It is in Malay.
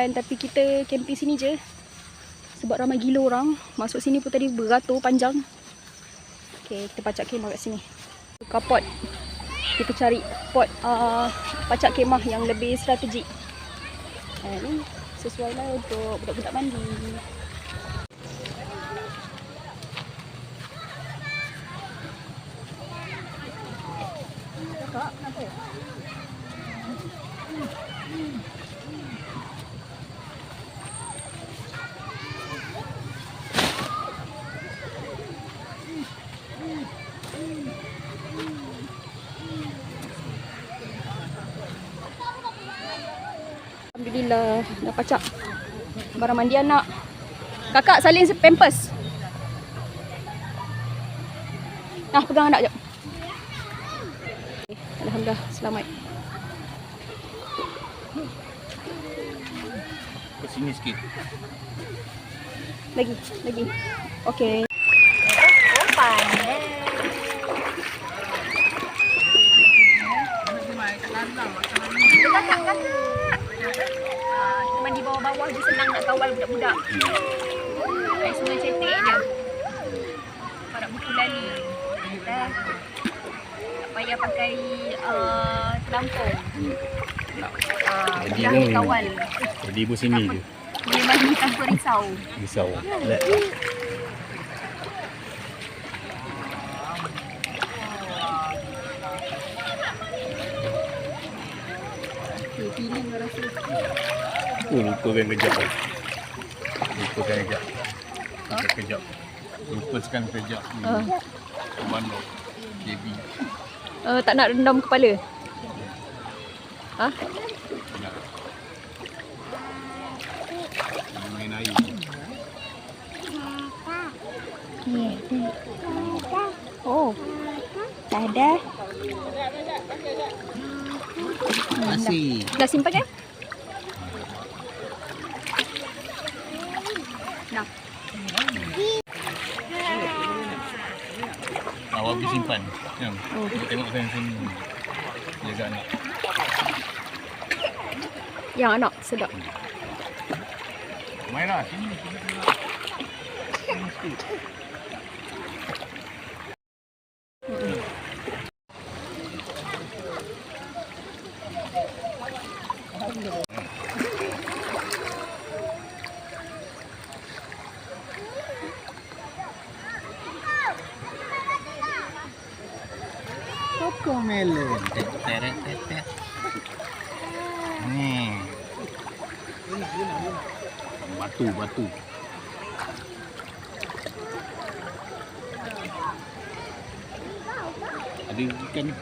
hujan tapi kita camping sini je. Sebab ramai gila orang. Masuk sini pun tadi beratur panjang. Okay, kita pacak kemah kat sini. Tukar pot. Kita cari pot uh, pacak kemah yang lebih strategik. Eh, ni sesuai lah untuk budak-budak mandi. Kak, kenapa? Alhamdulillah dah pacak barang mandi anak. Kakak salin pampers. Nah, pegang anak jap. Alhamdulillah selamat. Ke sini sikit. Lagi, lagi. Okey. Ah, Kita mandi bawah-bawah je senang nak kawal budak-budak. Air sungai cetek je. Parak buku lali. Kita tak payah pakai uh, telampung. Uh, Jadi pun- kawal. Jadi ibu sini je. Boleh mandi tanpa risau. Risau. Okay, lah rasa. Oh, lupakan kejap. Kan. Lupakan kejap. Lupakan kejap. Lupakan kejap. Ah. Mana? KB. Uh, tak nak rendam kepala. Ha? Nak. Main air. Oh. Dah dah. Masih. Dah simpan kan? Awak pergi simpan. Yang. Oh. Tengok sana sini. Jaga anak. Yang anak sedap. Main lah. Sini. Sini sikit. Hmm. Batu batu. Ada ikan ni.